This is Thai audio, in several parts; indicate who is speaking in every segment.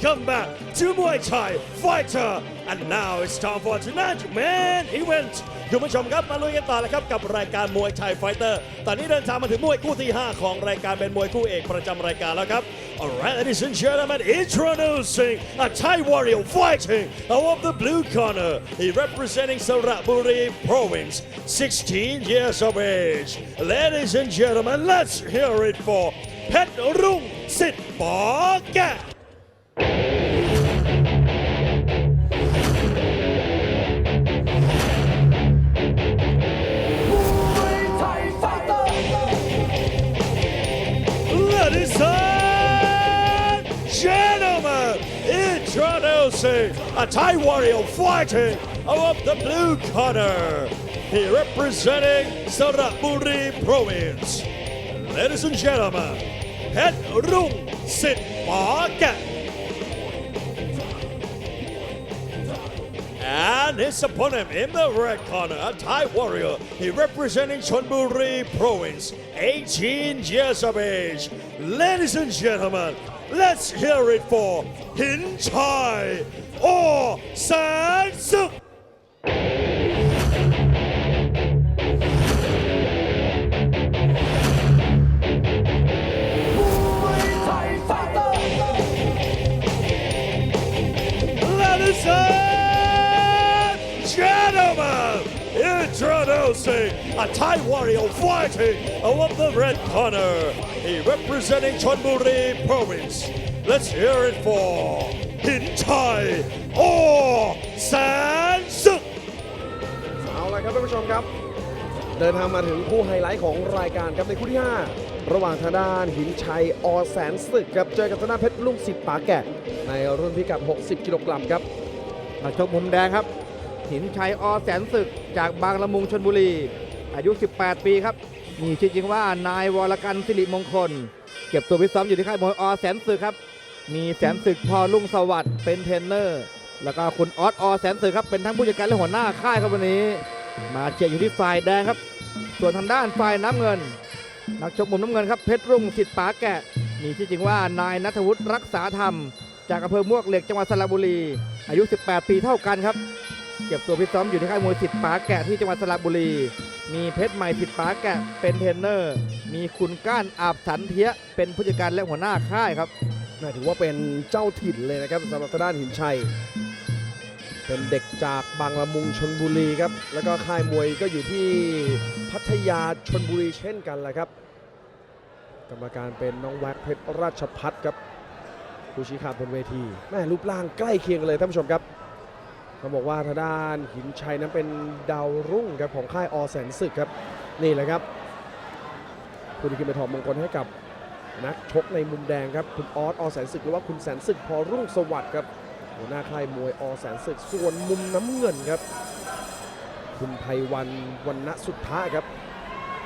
Speaker 1: gentlemen, welcome back to Muay Thai Fighter. And now it's time for tonight's main event. คุณผู้ชมครับมาลุยกันต่อเลยครับกับรายการมวยไทยไฟเตอร์ ตอนนี้เดินทางมาถึงมวยคู่ที่ 5 ของรายการเป็นมวยคู่เอกประจำรายการแล้วครับ Alright, ladies and gentlemen, introducing a Thai warrior fighting out of the blue corner. He representing Saraburi province, 16 years of age. Ladies and gentlemen, let's hear it for Pet Rung Sit Boga.
Speaker 2: ไท
Speaker 1: a Thai warrior fighting of the blue corner. He representing Saraburi province. Ladies and gentlemen, Het Rung Sit Pagat. And his opponent in the red corner, a Thai warrior. He representing Chonburi province, 18 years of age. Ladies and gentlemen, let's hear it for Hin Chai or San Suk. A Thai warrior fighting out of the red corner. He representing Chonburi province. Let's hear it for Hin Chai or San Suk.
Speaker 3: เอาละครับท่านผู้ชมครับ เดินทางมาถึงคู่ไฮไลท์ของรายการครับในคู่ที่ 5 ระหว่างทางด้านหินชัยอแสนศึกครับเจอกับทางด้านเพชรลุงสิทธิ์ป๋าแกะ ในรุ่นพิกัด 60 กิโลกรัมครับ
Speaker 4: นักชกมุมแดงครับ หินชัยอแสนศึกจากบางละมุงชนบุรี อายุ 18 ปีครับมีชื่อจริงว่า นายวรกันสิริมงคล เก็บตัวพิซ้อมอยู่ที่ค่ายมวยอแสนศึกครับ มีแสนศึกพอลุ่งสวัสดิ์เป็นเทรนเนอร์ แล้วก็คุณออสอแสนศึกครับเป็นทั้งผู้จัดการและหัวหน้าค่ายครับวันนี้ มาเชียร์อยู่ที่ฝ่ายแดงครับ ส่วนทางด้านฝ่ายน้ำเงิน นักชกมุมน้ำเงินครับเพชรรุ่งสิทธิ์ป๋าแกะมีชื่อจริงว่านายนัทวุฒิรักษาธรรม จากอำเภอมวกเหล็กจังหวัดสระบุรี อายุ 18 ปีเท่ากันครับ ก็บตัวพิซ้อมอยู่ที่ค่ายมวยสิทธิ์ป๋าแกะที่จังหวัดสระบุรี มีเพชรใหม่สิทธิ์ป๋าแกะเป็นเทรนเนอร์ มีคุณก้านอาบสันเทียเป็นผู้จัดการและหัวหน้าค่ายครับ
Speaker 3: น่าถือว่าเป็นเจ้าถิ่นเลยนะครับสำหรับทางด้านหินชัย เป็นเด็กจากบางละมุงชนบุรีครับ แล้วก็ค่ายมวยก็อยู่ที่พัทยาชนบุรีเช่นกันแหละครับ กรรมการเป็นน้องแว็กเพชรราชพัฒน์ครับผู้ชี้ขาดบนเวทีแม่รูปร่างใกล้เคียงเลยท่านผู้ชมครับ เขาบอกว่าทางด้านหินชัยนั้นเป็นดาวรุ่งครับของค่ายอแสนศึกครับนี่แหละครับผู้ที่ขึ้นไปถอดมงคลให้กับนักชกในมุมแดงครับคุณออสอแสนศึกหรือว่าคุณแสนศึกพอรุ่งสวัสดิ์ครับหัวหน้าค่ายมวยอแสนศึกส่วนมุมน้ำเงินครับ คุณไพวันวันณสุทธะครับ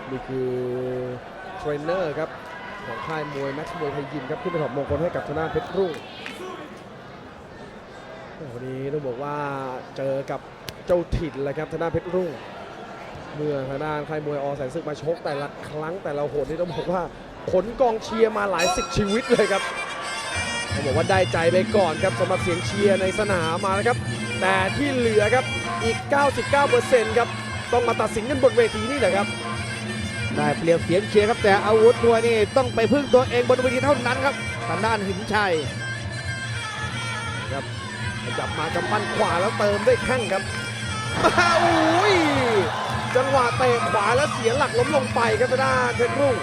Speaker 3: นี่คือเทรนเนอร์ครับของค่ายมวยแม็กซ์มวยไทยยิมครับขึ้นไปถอดมงคลให้กับธนาเพชรรุ่ง วันนี้ต้องบอกว่าเจอกับเจ้าถิ่นเลยครับธนาเพชรรุ่ง เมื่อทางด้านค่ายมวยอแสนศึกมาชกแต่ละครั้งแต่ละหนนี่ต้องบอกว่าขนกองเชียร์มาหลายสิบชีวิตเลยครับต้องบอกว่าได้ใจไปก่อนครับสำหรับเสียงเชียร์ในสนามมาแล้วครับ แต่ที่เหลือครับอีก 99%ครับต้องมาตัดสินกันบนเวทีนี่แหละครับ
Speaker 4: ได้เปรียบเสียงเชียร์ครับแต่อาวุธมวยนี่ต้องไปพึ่งตัวเองบนเวทีเท่านั้นครับทางด้านหินชัย
Speaker 3: ครับ ขยับมากำปั้นขวาแล้วเติมด้วยแข้งครับโอ้ยจังหวะเตะขวาแล้วเสียหลักล้มลงไปครับทางด้านเพชรรุ่ง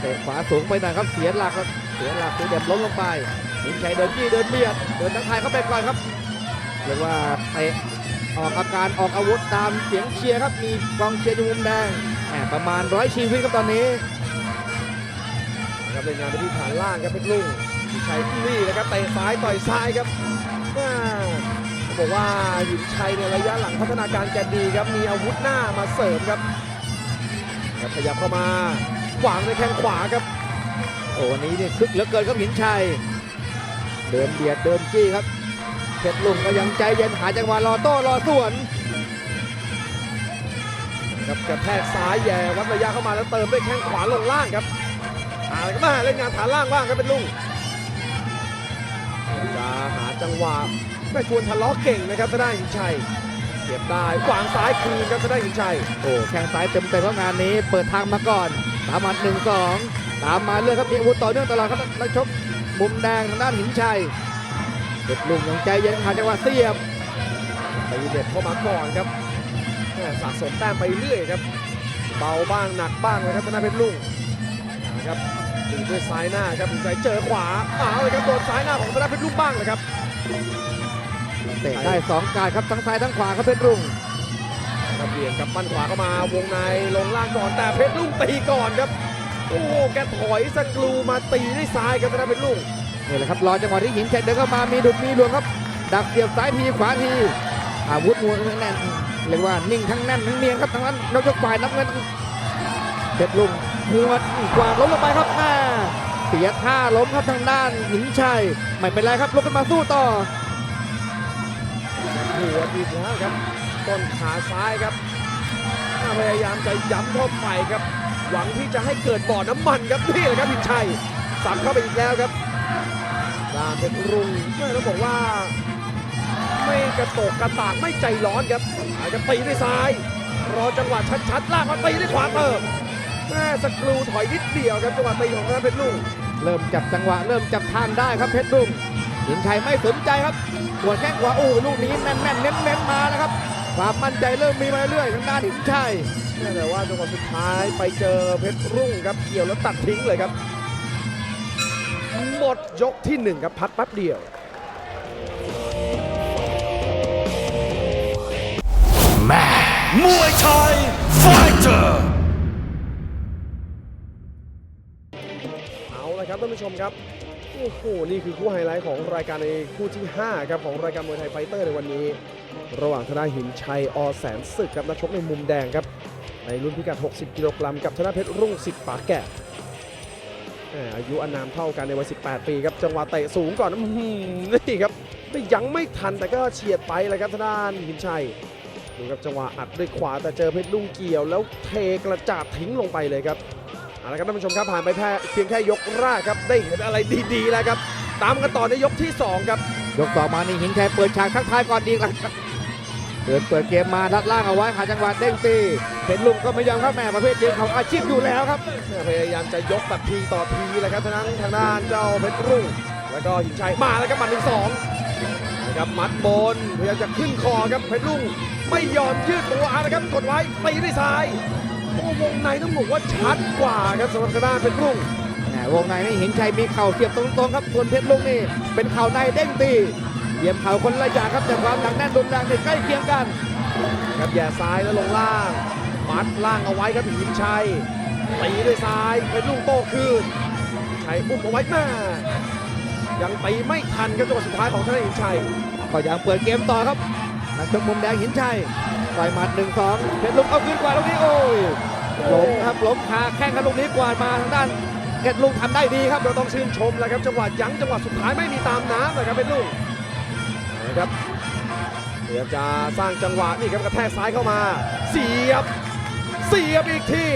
Speaker 4: เตะขวาสูงไปหน่อยครับเสียหลักครับเสียหลักเสียเด็บล้มลงไปหินชัยเดินจี้เดินเบียดเดินทักทายเข้าไปก่อนครับเรียกว่าเตะออกอาการออกอาวุธตามเสียงเชียร์ครับมีกองเชียร์อยู่มุมแดงแหมประมาณร้อยชีวิตครับตอนนี้
Speaker 3: ครับเล่นงานไปที่ฐานล่างครับเพชรลุงหินชัยนี่นะครับเตะซ้ายต่อยซ้ายครับ บอกว่าหินชัยในยระยะหลังพัฒนาการแกดีครับมีอาวุธหน้ามาเสริมครับครับขยับเข้ามาขวางในแข้งขวาครับ
Speaker 4: โอ้วันนี้นี่คึกเหลือเกินครับหินชัย เดินเบียดเดินจี้ครับเพชรลุงก็ยังใจเย็นหาจังหวะรอโต้รอสวน
Speaker 3: ครับกระแทกซ้ายแย่วัดระยะเข้ามาแล้วเติมด้วยแข้งขวาลงล่างครับอะไรก็มาเล่นงานฐานล่างบ้างครับเป็นลุง จะหาจังหวะไม่ควรทะเลาะเก่งนะครับทางด้านหินชัยเก็บได้ขวางซ้ายคืนครับทางด้านหินชัย
Speaker 4: โอ้แข้งซ้ายเต็มเต็มๆครับงานนี้ เปิดทางมาก่อนตามหมัดหนึ่งสองตามมาเรื่อยครับมีอาวุธต่อเนื่องตลอดครับนักชกมุมแดงทางด้านหินชัยเด็ดลุงยังใจเย็นหาจังหวะเสียบ
Speaker 3: ตีเด็ดเข้ามาก่อนครับแม่สะสมแต้มไปเรื่อยครับ เบาบ้างหนักบ้างเลยครับธนาเพชรลุงนะครับตี ด้วยซ้ายหน้าครับหินชัยเจอขวาอ้าวเลยครับโดนซ้ายหน้าของธนาเพชรลุงบ้างเลยครับ
Speaker 4: เตะได้สองการครับทั้งซ้ายทั้งขวาครับเพชรรุ่ง
Speaker 3: ครับเบียดกับปั้นขวาเข้ามาวงในลงล่างก่อนแต่เพชรลุงตีก่อนครับโอ้โหแกถอยสกลูมาตีด้วยซ้ายครับธนาเพชรลุง
Speaker 4: นี่แหละครับรอจังหวะที่หินชัยเดินเข้ามามีดุดมีหลวงครับ ดักเสียบซ้ายทีขวาทีอาวุธมวยทั้งแน่นเรียกว่านิ่งทั้งแน่นทั้งเนียนครับทั้งนั้นนักชกฝ่ายน้ำเงินเพชรลุงหัวดกวาดล้มลงไปครับแม่เสียท่าล้มครับทางด้านหินชัยไม่เป็นไรครับลุกขึ้นมาสู้ต่อ
Speaker 3: หัวอีกแล้วครับต้นขาซ้ายครับพยายามจะย้ำเข้าไปครับ หวังที่จะให้เกิดบ่อน้ำมันครับนี่แหละครับพินชัยสับเข้าไปอีกแล้วครับดานเป็นรุ่งไม่ต้องบอกว่า ไม่กระโตกกระตากไม่ใจร้อนครับอาจจะตีด้วยซ้าย รอจังหวะชัดๆลากมาตีด้วยขวาเติมแม่สกรูถอยนิดเดียวครับจังหวะตีของธนาเพชรลุง
Speaker 4: เริ่มจับจังหวะเริ่มจับทางได้ครับเพชรรุ่งหินชัยไม่สนใจครับหัวแข้งขวาโอ้ลูกนี้แน่นแน่นเน้นเน้นมาแล้วครับความมั่นใจเริ่มมีมาเรื่อยทางด้านหินชัย
Speaker 3: แต่ว่าจังหวะสุดท้ายไปเจอเพชรรุ่งครับเกี่ยวแล้วตัดทิ้งเลยครับ หมดยกที่หนึ่งครับพักแป๊บเดียว
Speaker 1: มวยไทยไฟเตอร์
Speaker 3: ผู้ชมครับ โอ้โห นี่คือคู่ไฮไลท์ของรายการในคู่ที่ 5 ครับ ของรายการมวยไทยไฟเตอร์ในวันนี้ ระหว่างธนาหินชัยอแสนศึกครับนักชกในมุมแดงครับ ในรุ่นพิกัด 60 กิโลกรัมกับธนาเพชรรุ่งสิทธิ์ปาแก่แหม่อายุอานามเท่ากันในวัย 18 ปีครับจังหวะเตะสูงก่อนนี่ครับแต่ยังไม่ทันแต่ก็เฉียดไปเลยครับทางด้านหินชัยดูครับจังหวะอัดด้วยขวาแต่เจอเพชรลุงเกี่ยว แล้วเทกระจาดทิ้งลงไปเลยครับ เอาละครับท่านผู้ชมครับผ่านไปแค่เพียงแค่ยกแรกครับได้เห็นอะไรดีๆแล้วครับ ตามกันต่อในยกที่ 2 ครับ
Speaker 4: ยกต่อมานี่หินชัยเปิดฉากทักทายก่อนดีครับเดินเปิดเกมมาดัดล่างเอาไว้หาจังหวะเด้งตีเพชรลุงก็ไม่ยอมครับแม่ประเภทเดียวเขาอาชีพอยู่แล้วครับ
Speaker 3: พยายามจะยกแบบทีต่อทีแหละครับทางด้านทางด้านเจ้าเพชรรุ่งแล้วก็หินชัยมาแล้วครับหมัดหนึ่งสองนะครับมัดบนพยายามจะขึ้นคอครับเพชรรุ่งไม่ยอมยืดตัวเอาละครับกดไว้ตีด้วยซ้ายโอ้ วงในต้องบอกว่าชัดกว่าครับสำหรับทางด้านเพชรรุ่ง
Speaker 4: แหมวงในนี่หินชัยมีเข่าเสียบตรงๆครับส่วนเพชรลุงนี่เป็นเข่าในเด้งตีเหยียบเข่าคนละอย่างครับแต่ความหนักแน่นรุนแรงนี่ใกล้เคียงกัน
Speaker 3: ครับแย่ซ้ายแล้วลงล่างมัดล่างเอาไว้ครับหินชัยตีด้วยซ้ายเป็นลูกโต้คืนชัยอุ้มเอาไว้แม่ยังตีไม่ทันครับจังหวะสุดท้ายของทางด้านหินชัย
Speaker 4: ก็ยังเปิดเกมต่อครับนักชกมุมแดงหินชัย ต่อยหมัดหนึ่งสองเพชรลุงเอาคืนกว่าลูกนี้โอ้ยล้มครับล้มคาแข้งครับลูกนี้กวาดมาทางด้านเพชรลุงทำได้ดีครับ
Speaker 3: เราต้องชื่นชมแล้วครับจังหวะยั้งจังหวะสุดท้ายไม่มีตามน้ำนะครับเป็นลูกนะครับเดี๋ยวจะสร้างจังหวะนี่ครับกระแทกซ้ายเข้ามา เสียบ เสียบอีกที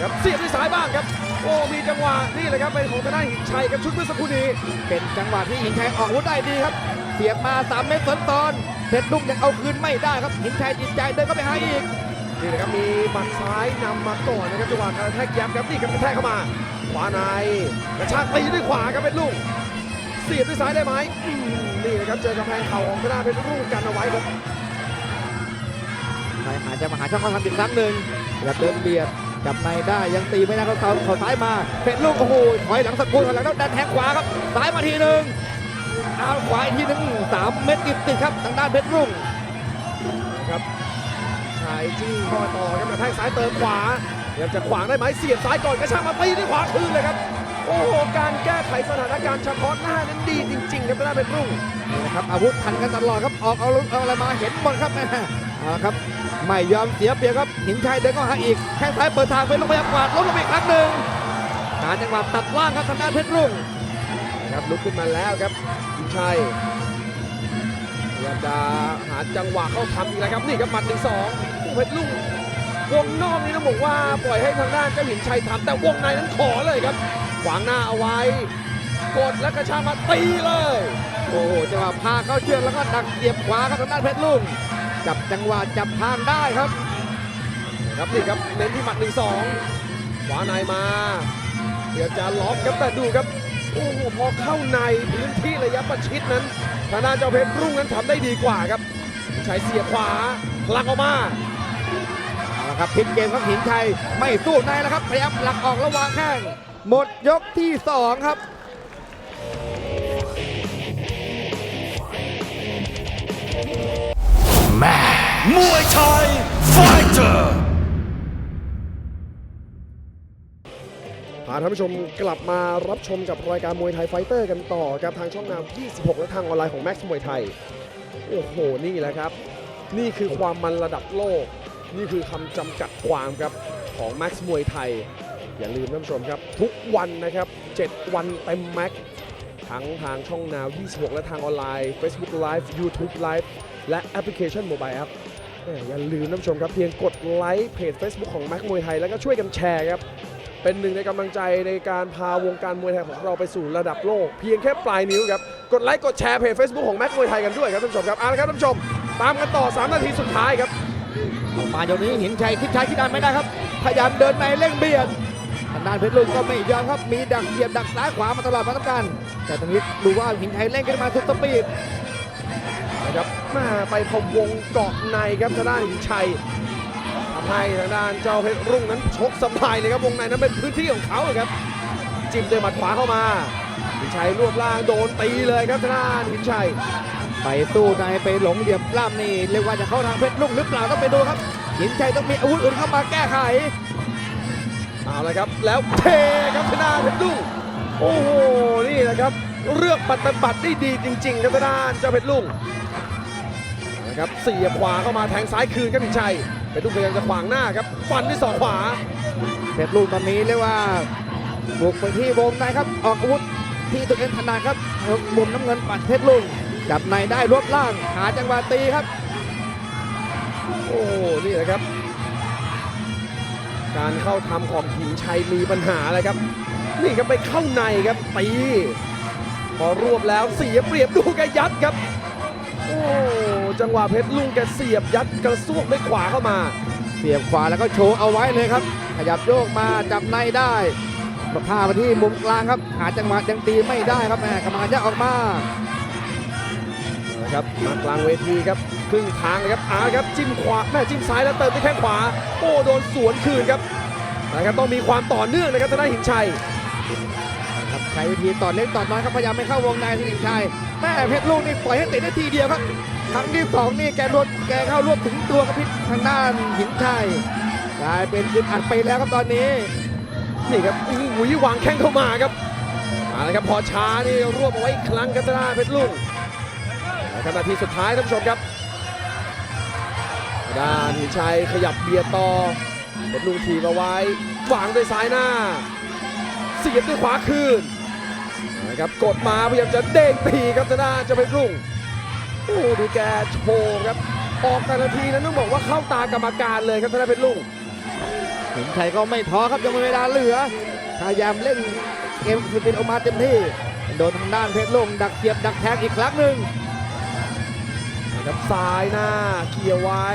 Speaker 3: ครับเสียบด้วยซ้ายบ้างครับ โอ้มีจังหวะนี่แหละครับเป็นของทางด้านหินชัยครับชุดเมื่อสักครู่นี้
Speaker 4: เป็นจังหวะที่หินชัยออกอาวุธได้ดีครับ เสียบมา 3 เมตรซ้อนๆเพชรลุงยังเอาคืนไม่ได้ครับหินชัยจิตใจเดินเข้าไปหาอีก
Speaker 3: นี่นะครับมีหมัดซ้ายนำมาก่อนนะครับจังหวะกระแทกยับครับนี่ครับกระแทกเข้ามา ขวาในกระชากตีด้วยขวาครับเป็นลูกเสียบด้วยซ้ายได้ไหมอืมนี่นะครับเจอกำแพงเข่าของทางด้านเพชรรุ่งกันเอาไว้ครับ
Speaker 4: ชายหาจะมาหาช่องเขาทำอีกครั้งหนึ่งแล้วเดินเบียด จับในได้ยังตีไม่ได้เขาเสาเขาซ้ายมาเพชรลุงโอ้โหถอยหลังสกครู่ถอยหลังแล้วดันแทงขวาครับซ้ายมาทีหนึ่งเอาขวาอีกทีหนึ่งสามเม็ดติดติดครับทางด้านเพชรรุ่ง
Speaker 3: นะครับชายจี้เข้ามาต่อครับกระแทกซ้ายเติมขวาพยายามจะขวางได้ไหมเสียบซ้ายก่อนกระชากมาตีด้วยขวาคืนเลยครับโอ้โห การแก้ไขสถานการณ์เฉพาะหน้านั้นดีจริง ๆ ครับทางด้านเพชรรุ่ง
Speaker 4: นี่นะครับอาวุธทันกันตลอดครับออกเอาเอาอะไรมาเห็นหมดครับแม่ ครับไม่ยอมเสียเปรียบครับหินชัยเดินก็หาอีกแข้งซ้ายเปิดทางไปลงพยายามกวาดล้มลงอีกครั้งหนึ่งการจังหวะตัดล่างครับทางด้านเพชรรุ่ง
Speaker 3: ครับลุกขึ้นมาแล้วครับคุณชัยพยายามจะหาจังหวะเข้าทำอีกแล้วครับนี่ครับหมัดหนึ่งสองเพชรลุงวงนอกนี่ต้องบอกว่าปล่อยให้ทางด้านเจ้าหินชัยทำแต่วงในนั้นขอเลยครับ ขวางหน้าเอาไว้กดและกระชากมาตีเลย
Speaker 4: โอ้โหจังหวะพาเข้าเชือกแล้วก็ดักเหยียบขวาครับทางด้านเพชรลุ่ง จับจังหวะจับทางได้ครับ
Speaker 3: ครับนี่ครับเน้นที่หมัดหนึ่งสองขวาในมาเดี๋ยวจะล็อกครับแต่ดูครับโอ้โหพอเข้าในพื้นที่ระยะประชิดนั้นทางด้านเจ้าเพชรรุ่งนั้นทำได้ดีกว่าครับใช้เสียขวาหลักออกมา
Speaker 4: เอาละครับพลิกเกมของหินชัยไม่สู้ในแล้วครับพยายามหลักออกระหว่างแข้งหมดยกที่สองครับ
Speaker 1: มวยไทยไฟเตอร์
Speaker 3: พาท่านผู้ชมกลับมารับชมกับรายการมวยไทยไฟเตอร์กันต่อครับทางช่องนาว26 และทางออนไลน์ของ Max มวยไทย โอ้โห นี่แหละครับ นี่คือความมันระดับโลก นี่คือคำจำกัดความครับของ Max มวยไทย อย่าลืมท่านผู้ชมครับ ทุกวันนะครับ 7 วันเต็ม Max ทั้งทางช่องนาว 26 และทางออนไลน์ Facebook Live YouTube Live และแอปพลิเคชัน Mobile App แหม่อย่าลืมท่านผู้ชมครับ เพียงกดไลค์เพจ Facebook ของ Max มวยไทย แล้วก็ช่วยกันแชร์ครับ เป็นหนึ่งในกำลังใจในการพาวงการมวยไทยของเราไปสู่ระดับโลก เพียงแค่ปลายนิ้วครับ กดไลค์กดแชร์เพจ Facebook ของแม็กมวยไทยกันด้วยครับท่านผู้ชมครับเอาละครับท่านผู้ชม ตามกันต่อ 3 นาทีสุดท้ายครับ
Speaker 4: มายกนี้หินชัยคิดชัยคิดดันไม่ได้ครับ พยายามเดินในเร่งเบียดทางด้านเพชรลุงก็ไม่ยอมครับมีดักเหยียบดักซ้ายขวามาตลอดมาต้องการแต่ตรงนี้ดูว่าหินชัยเร่งขึ้นมาสุดสปีด
Speaker 3: มาไปพวงเกาะในครับทางด้านหินชัยทำให้ทางด้านเจ้าเพชรรุ่งนั้นชกสบายเลยครับวงในนั้นเป็นพื้นที่ของเขาครับ จิ้มด้วยหมัดขวาเข้ามาหินชัยรวบล่างโดนตีเลยครับทางด้านหินชัย
Speaker 4: ไปสู้ในไปหลงเหลี่ยมล่ามนี่เรียกว่าจะเข้าทางเพชรลุ่งหรือเปล่าต้องไปดูครับหินชัยต้องมีอาวุธอื่นเข้ามาแก้ไข
Speaker 3: เอาละครับ แล้วเทครับทางด้านเพชรลุ่งโอ้โหนี่แหละครับ เลือกปฏิบัติได้ดีจริง ๆ ครับทางด้านเจ้าเพชรลุ่ง ครับเสียบขวาเข้ามาแทงซ้ายคืนครับพิชัยเพชรลุงพยายามจะขวางหน้าครับฟันด้วยศอกขวา
Speaker 4: เพชรลุงตอนนี้เรียกว่าบุกไปที่วงในครับออกอาวุธที่ตัวเองถนัดครับมุมน้ำเงินปัดเพชรลุงจับในได้รวบล่างหาจังหวะตีครับ
Speaker 3: โอ้โหนี่แหละครับ การเข้าทำของหินชัยมีปัญหาเลยครับ นี่ครับไปเข้าในครับตีพอรวบแล้วเสียเปรียบดูแกยัดครับ โอ้ จังหวะเพชรลุงแกเสียบยัดกระซวกด้วยขวาเข้ามา
Speaker 4: เสียบขวาแล้วก็โชว์เอาไว้เลยครับ ขยับโยกมาจับในได้มาพามาที่มุมกลางครับ หาจังหวะยังตีไม่ได้ครับแม่กรรมการจะออกมา
Speaker 3: นะครับมากลางเวทีครับครึ่งทางเลยครับอาครับจิ้มขวาแม่จิ้มซ้ายแล้วเติมด้วยแข้งขวา โอ้โดนสวนคืนครับนะครับต้องมีความต่อเนื่องนะครับทางด้านหินชัย
Speaker 4: ครับใช้วิธีต่อเล็กต่อน้อยครับพยายามไม่เข้าวงในที่หนึ่งชัยแม่เพชรลูกนี่ปล่อยให้ติดได้ทีเดียวครับ ครั้งที่สองนี่แกรวดแกเข้ารวบถึงตัวกับพิษทางด้านหินชัยกลายเป็นอึดอัดไปแล้วครับตอนนี้
Speaker 3: นี่ครับอุ้ยวางแข้งเข้ามาครับมาเลยครับพอช้านี่รวบเอาไว้อีกครั้งครับทางด้านเพชรลุงนะครับนาทีสุดท้ายท่านผู้ชมครับด้านหินชัยขยับเบียดต่อเพชรลุงทีบเอาไว้วางด้วยซ้ายหน้า เสียบด้วยขวาคืนนะครับกดมาพยายามจะเด้งตีครับทางด้านจะเพชรลุง โอ้ดูแกโชว์ครับ ออกแต่ละทีนั้นต้องบอกว่าเข้าตากรรมการเลยครับทางด้านเพชรลุง
Speaker 4: หินชัยก็ไม่ท้อครับยังมีเวลาเหลือ พยายามเล่นเกมสปินออกมาเต็มที่ โดนทางด้านเพชรลงดักเสียบดักแทงอีกครั้งหนึ่ง
Speaker 3: นะครับซ้ายหน้าเขี่ยร์ไว้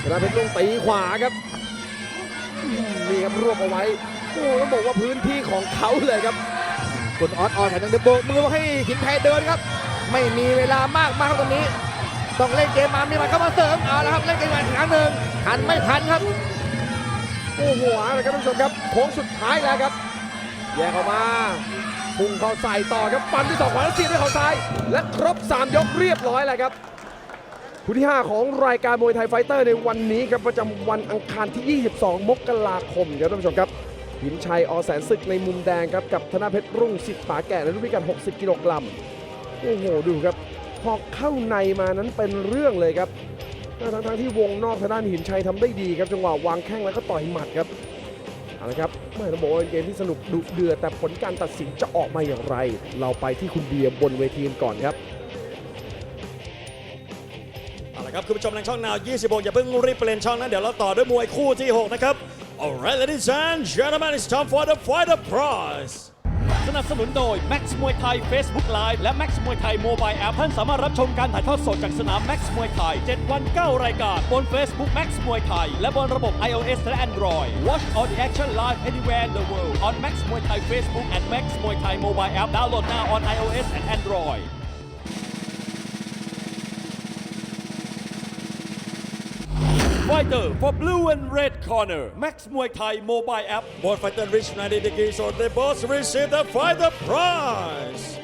Speaker 3: เวลาเพชรลุงตีขวาครับอืมนี่ครับรวบเอาไว้โอ้ต้องบอกว่าพื้นที่ของเขาเลยครับ
Speaker 4: คุณออสออสแถมยังจะโบกมือให้หินชัยเดินครับ ไม่มีเวลามากมากตรงนี้ ต้องเล่นเกมมามีมันเข้ามาเสริมเอาละครับเล่นเกมมาอีกครั้งหนึ่งทันไม่ทันครับ
Speaker 3: โอ้โหเละครับท่านผู้ชมครับโค้งสุดท้ายแล้วครับแยกออกมาพุ่งเข้าใส่ต่อครับฟันที่สองขวาแล้วเสียบด้วยเขาซ้าย และครบ 3 ยกเรียบร้อยแล้วครับคู่ที่ 5 ของรายการมวยไทยไฟเตอร์ในวันนี้ครับประจำวันอังคารที่ 22 มกราคมครับท่านผู้ชมครับหินชัยอแสนศึกในมุมแดงครับกับธนาเพชรรุ่งสิทธิ์ปาแก่ในรุ่นพิการ60 กิโลกรัม โอ้โหดูครับพอเข้าในมานั้นเป็นเรื่องเลยครับทั้งทั้งๆที่วงนอกทางด้านหินชัยทำได้ดีครับจังหวะวางแข้งแล้วก็ต่อยหมัดครับเอาละครับไม่ต้องบอกว่าเกมที่สนุกดุเดือดแต่ผลการตัดสินจะออกมาอย่างไร เราไปที่คุณเบียร์บนเวทีก่อนครับ
Speaker 1: เอาละครับคุณผู้ชมทางช่องนาว 26 อย่าเพิ่งรีบเปลี่ยนช่องนะเดี๋ยวเราต่อด้วยมวยคู่ที่ 6 นะครับ Alright ladies and gentlemen it's time for the fighter prize
Speaker 5: นับสนุนโดย Max มวยไทย Facebook Live และ Max มวยไทย Mobile App ท่านสามารถรับชมการถ่ายทอดสดจากสนาม Max มวยไทย 7 วัน 9 รายการ บน Facebook Max มวยไทย และบนระบบ iOS และ Android Watch all the action live anywhere in the world on Max มวยไทย Facebook and Max มวยไทย Mobile App download now on iOS and Android fighter for blue and red corner, Max Muay Thai mobile app.
Speaker 1: Both fighter reach 90 degrees or the boss receive the fighter prize.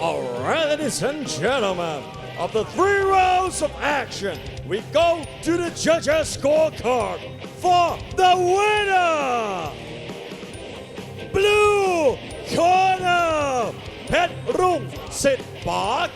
Speaker 1: All right, ladies and gentlemen, after three rounds of action, we go to the judges' scorecard for the winner. Blue corner, Pet Rung Sit Park